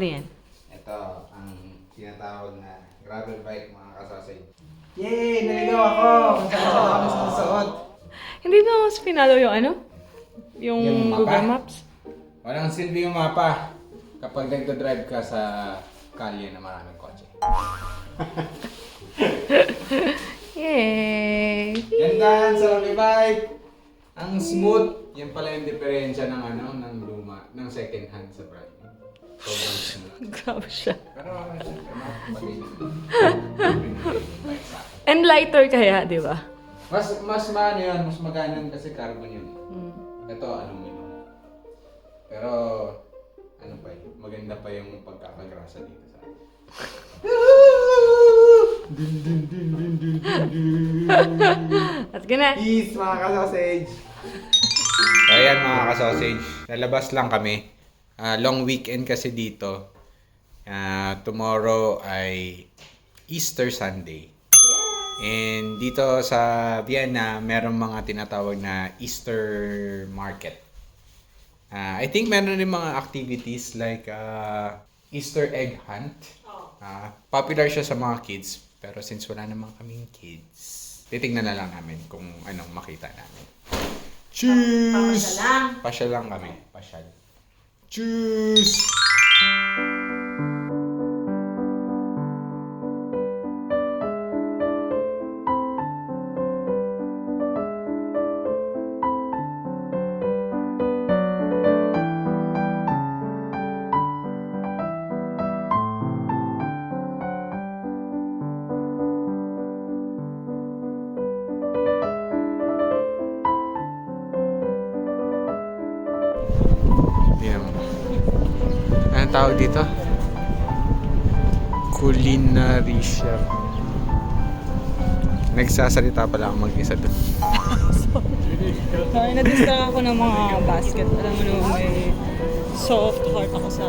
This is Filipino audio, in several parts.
Ano yan? Ito, ang tinatawag na gravel bike mga kasasay. Yay! Naligaw ako! Kung saan saan kami susuot. Hindi ba mas pinalo yung ano? Yung, Yung mapa? Google Maps? Walang silbi yung mapa kapag nagdadrive ka sa kalye na maraming kotse. Yay! Ganda sa Rocky Bike! Ang smooth, yan pala yung diferensya ng ano, ng luma, ng second hand sa brand. Grabe siya. And lighter kaya, di ba? Mas, mas maano yun, mas maganan kasi carbon yun. Mm. Ito, aluminum. Pero, ano pa yun, maganda pa yung pagkakagrasa dito sa akin. din, din, din, din, din, din, din. Let's go na. Peace mga ka-sausage! So ayan mga ka-sausage, lalabas lang kami. Ah, long weekend kasi dito. Ah, tomorrow ay Easter Sunday. And dito sa Vienna, merong mga tinatawag na Easter market. Ah, I think meron rin mga activities like ah, Easter egg hunt. Ah, popular siya sa mga kids, pero since wala naman kaming kids, titignan na lang namin kung anong makita namin. Cheers! lang. Pasyal lang kami. Pasyal. Cheers! Anong tawag dito? Culinary chef. Nagsasalita pala ako mag-isa doon. Sorry, na-distract ako ng mga basket. Alam mo naman may soft heart ako sa...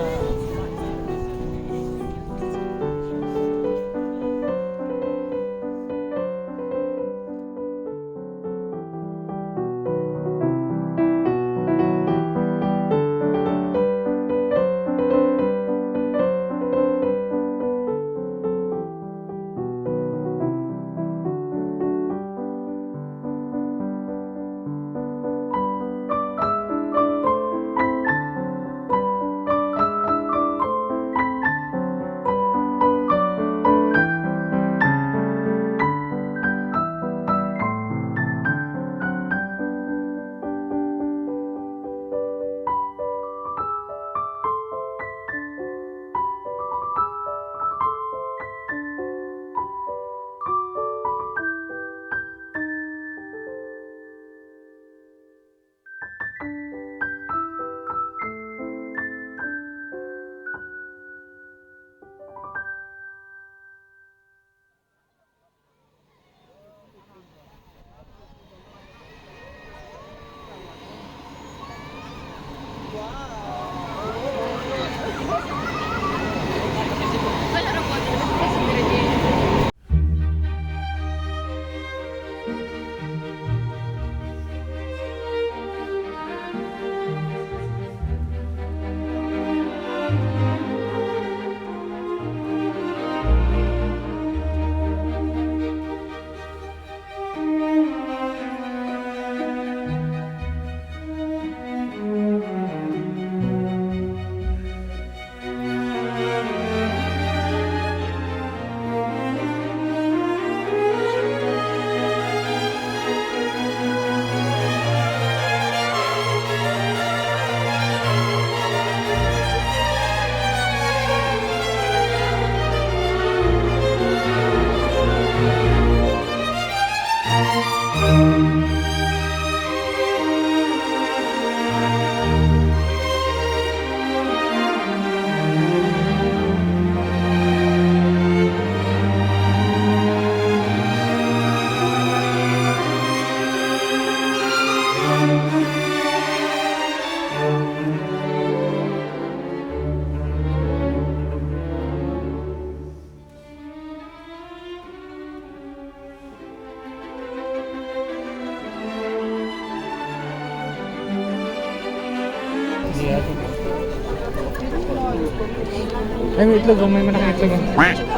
Ay, may itlog.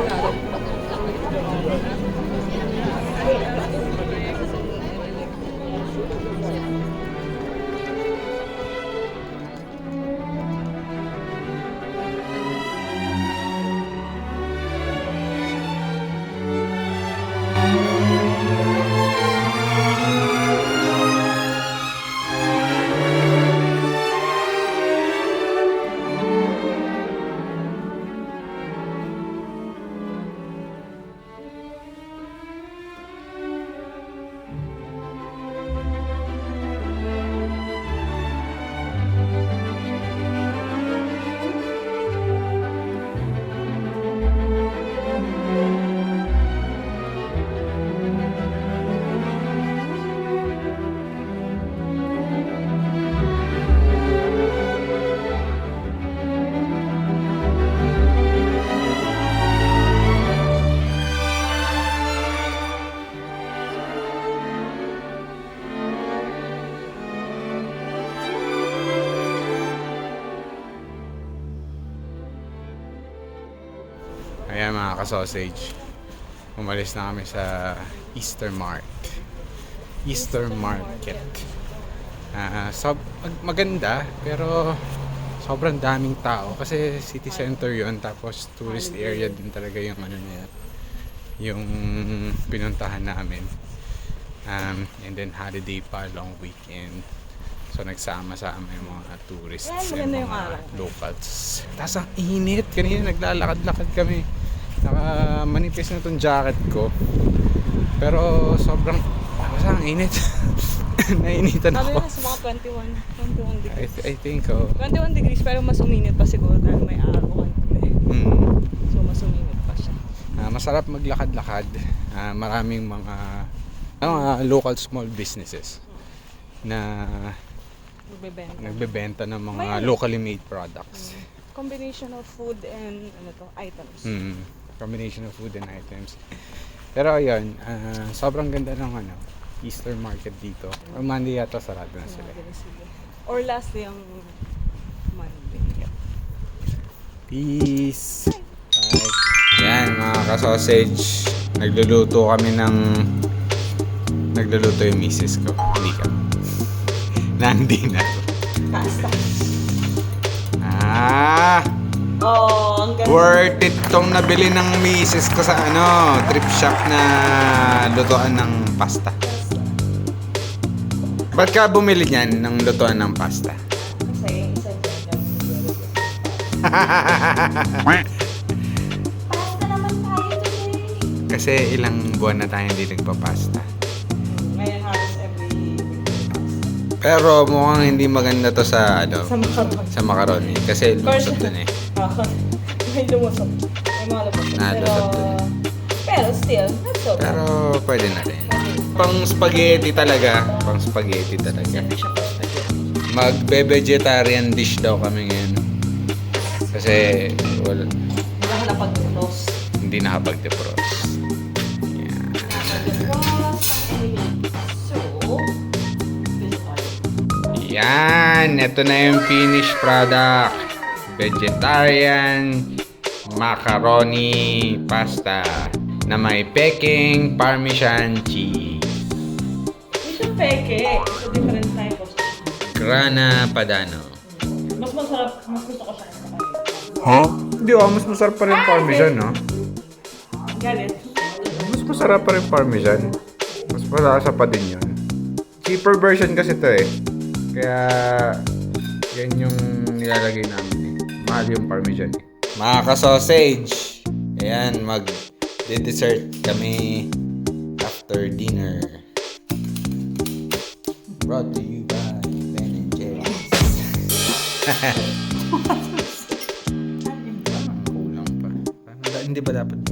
Oh. May malaking itlog. oh. Ayan mga ka-sausage. Umalis na kami sa Easter Mart. Easter Market. Ah, sob mag- maganda pero sobrang daming tao kasi city center 'yon tapos tourist area din talaga yung ano niya yung pinuntahan namin. Um, and then holiday pa, long weekend. So nagsama-sama yung mga tourists Yan, and mga locals. Tapos ang init. Kanina naglalakad-lakad kami. Naka manipis na tong jacket ko. Pero sobrang basta ang init. Nainitan Sabi ako. na sa mga 21, 21 I, degrees. I think oh. 21 degrees pero mas uminit pa siguro dahil may araw kami. Mm, So mas uminit pa siya. ah, masarap maglakad-lakad. Ah, maraming mga ano, mga local small businesses na Magbebenta. nagbebenta ng mga May ano? locally made products. Combination of food and ano to, items. Mm, combination of food and items. Pero ayun, ah, sobrang ganda ng ano, Easter market dito. Or Monday yata sarado na sila. Or last day ang Monday. Peace! Bye! Yan mga ka-sausage. Nagluluto kami ng... Nagluluto yung misis ko. Hindi ka. Ng dinner. Pasta. Ah! Oh, ang ganda. Worth it tong nabili ng misis ko sa ano, trip shop na lutuan ng pasta. Ba't ka bumili niyan ng lutuan ng pasta? Kasi isa dyan. Pasta naman tayo today. Kasi ilang buwan na tayo hindi nagpapasta. Ngayon halos every Pero mukhang hindi maganda to sa ano, sa makaroni. sa macaroni kasi lusot dun eh. Ah, may lumusot. May lumusot. Ah, pero, lusot dun. pero still, not so bad. Pero pwede na rin. Pang spaghetti talaga. Pang spaghetti talaga. Hindi siya pa spaghetti. Magbe-vegetarian dish daw kami ngayon. Kasi wala, Hindi ako napag-roast. hindi nakapag-defrost. Yan. Yan! Ito na yung finished product. Vegetarian macaroni pasta na may peking parmesan cheese. Hindi siya peke. It's a different type of Grana Padano. Mas masarap, mas gusto ko siya sa kanila. Huh? Hindi ah, mas masarap pa rin parmesan, no? Galit. Mas masarap pa rin parmesan. Mas malasa pa din yun. Cheaper version kasi to eh. Kaya, yan yung nilalagay namin eh. Mahal yung parmesan. Mga ka-sausage, ayan, mag-dessert kami after dinner. Brought to you by Ben and Jerry's. Kulang pa. Parang, hindi ba dapat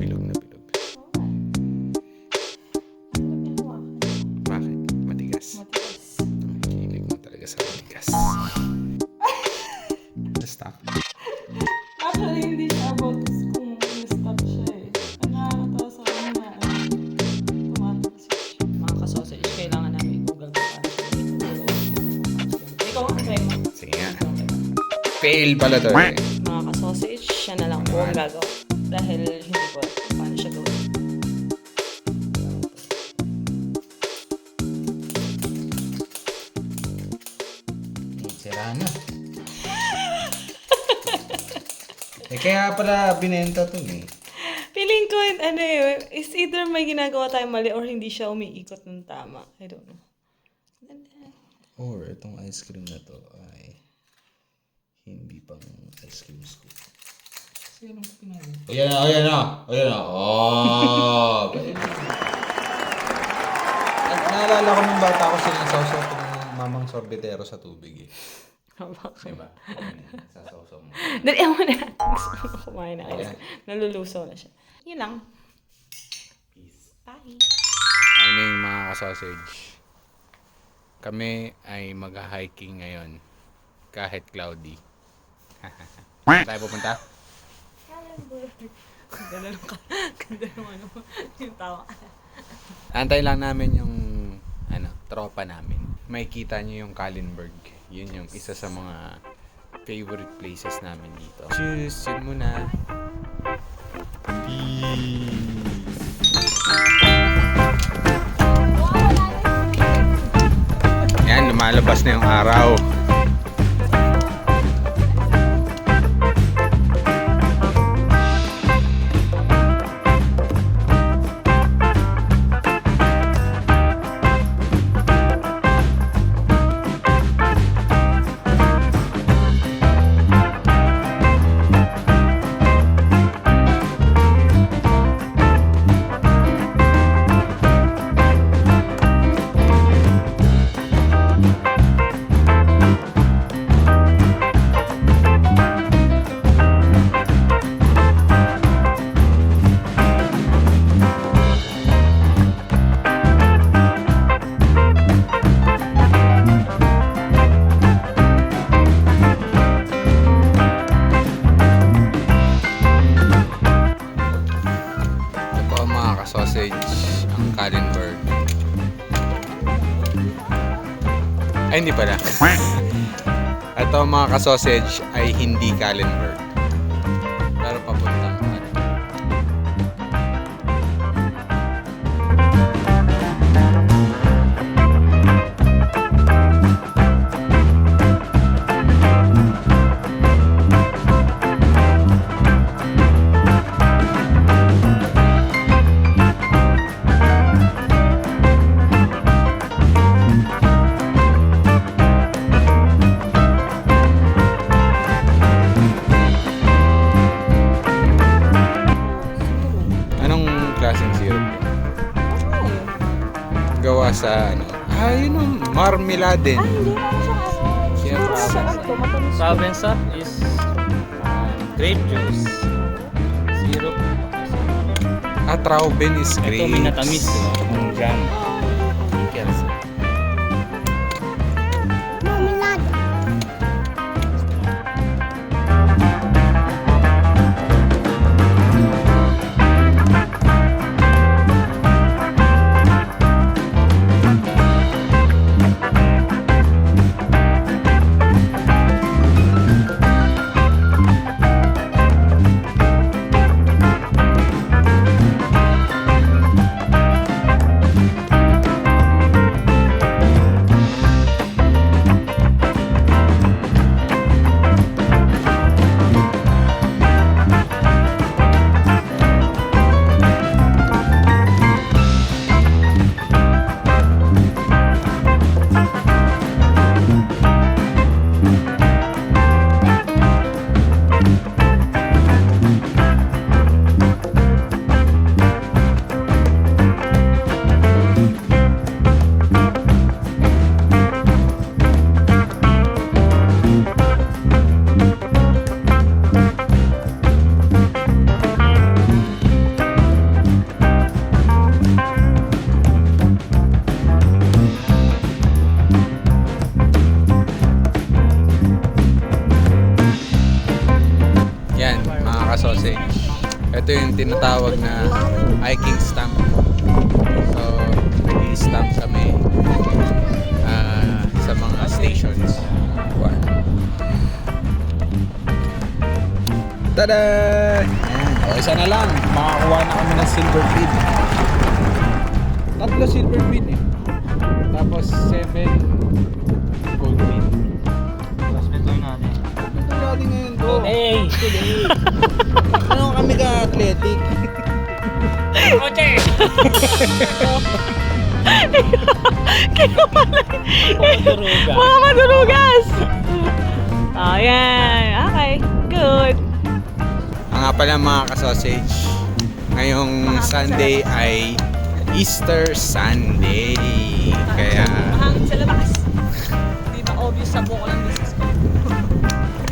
Fail pala to eh. Mga ka-sausage, siya na lang po ang gagawa. Dahil hindi ko alam paano siya gawin. Sira na. eh kaya pala binenta to eh. Feeling ko, ano eh, is either may ginagawa tayo mali or hindi siya umiikot ng tama. I don't know. Or itong ice cream na to hindi pang ice cream scoop. Kasi anong pinagawa? Ayan na, ayan na, ayan na. Oh! galing. At naalala ko nung bata ko sinasawsaw ko ng mamang sorbetero sa tubig eh. Diba? Ayan, Sasawsaw mo. Dali mo na. Gusto ko kumain na. Nalulusaw na siya. Yun lang. Bye. Morning mga ka-sausage. Kami ay mag-hiking ngayon. Kahit cloudy. Saan tayo pupunta? Ganda nung ka. Ganda nung ano. Yung tawa. Antay lang namin yung ano, tropa namin. Makikita niyo yung Kallenberg. Yun yung isa sa mga favorite places namin dito. Cheers! Yun muna. Yan, lumalabas na yung araw. Mga ka-sausage ay hindi Kallenberg. Marmelade. Kaya province. Province up is um, grape juice. Syrup. Ah, Trauben is Ito grapes. may natamis, di ba? Ang jam. Tinatawag na hiking stamp. So, nag-stamp kami ah, sa mga stations. Wow. Tada! Ayan. O, isa na lang. Makakuha na kami ng silver feed. Tatlo silver feed eh. Tapos seven gold feed. Tapos ito natin. Ito natin ngayon to. Hey! Today! Ano kami ka-athletic? Koche! Pagduruga. Mga madurugas! Oh, yan. Okay. Good. Ang nga pala mga ka-sausage, ngayong Sunday ay Easter Sunday. Kaya, Mahangin sa labas. Hindi na obvious sa buko ng business ko.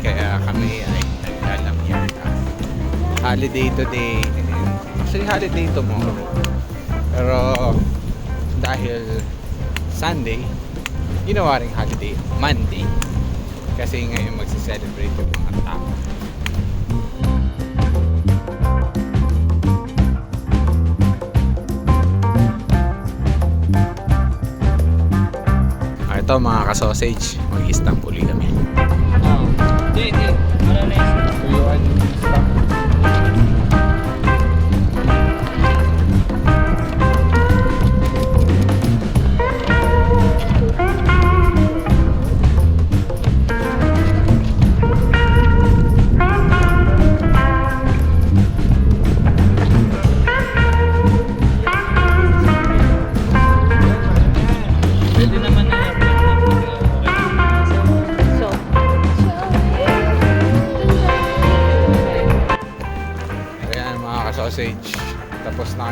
kaya kami ay naglalamyan. Holiday today. Actually, holiday tomorrow. Pero, dahil Sunday, ginawa rin holiday Monday. Kasi ngayon magse-celebrate yung mga tao. Ah, ito mga ka-sausage, mag-Istanbul kami. Oh. Hindi, hindi. Wala na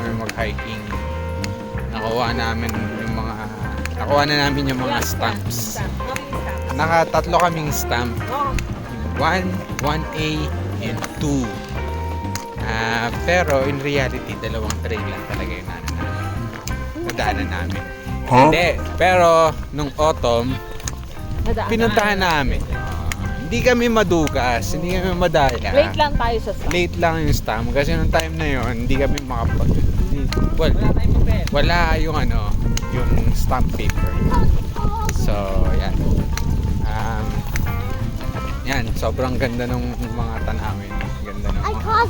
kami mag-hiking. Nakuha namin yung mga, nakuha na namin yung mga stamps. Nakatatlo kaming stamp. 1, 1A, and 2. Ah, pero in reality, dalawang trail lang talaga yung nana namin. Nadaanan namin. Hindi, pero nung autumn, madaan. pinuntahan namin. Hindi kami madugas, hindi kami madaya. Late lang tayo sa stop. late lang yung stamp kasi nung time na yon hindi kami makapag well, Wala tayong papel. wala yung ano yung stamp paper. So yan. Um, yan sobrang ganda ng mga tanawin. Ganda ng mga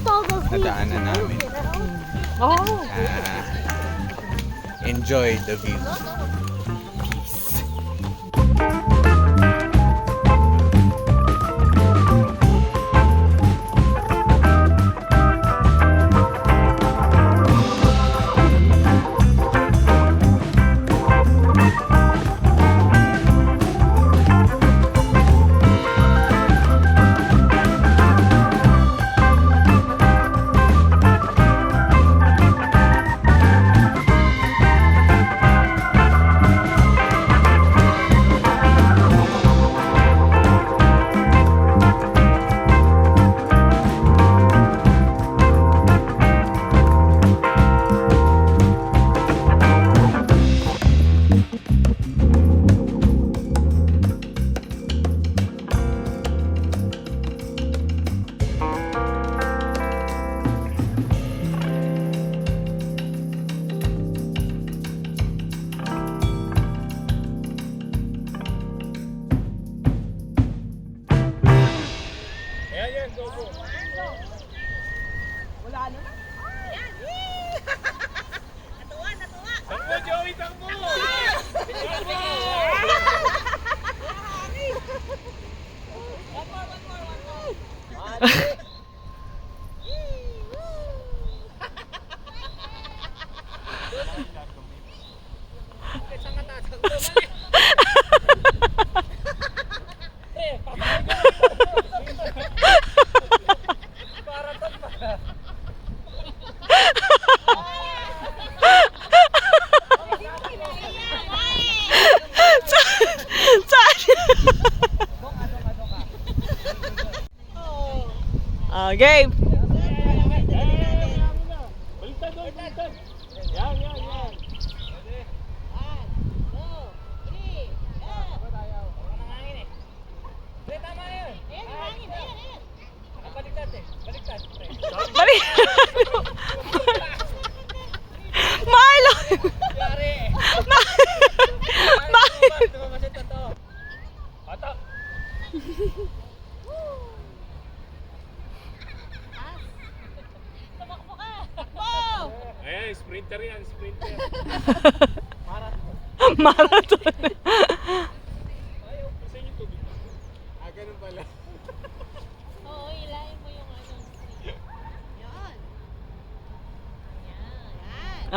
nadaanan namin. Oh. Ah, enjoy the view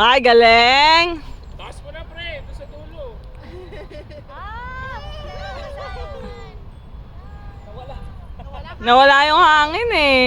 Ay, galing. Taas mo na pre, ito sa dulo. Ah! Nawala. Nawala. Nawala yung hangin eh.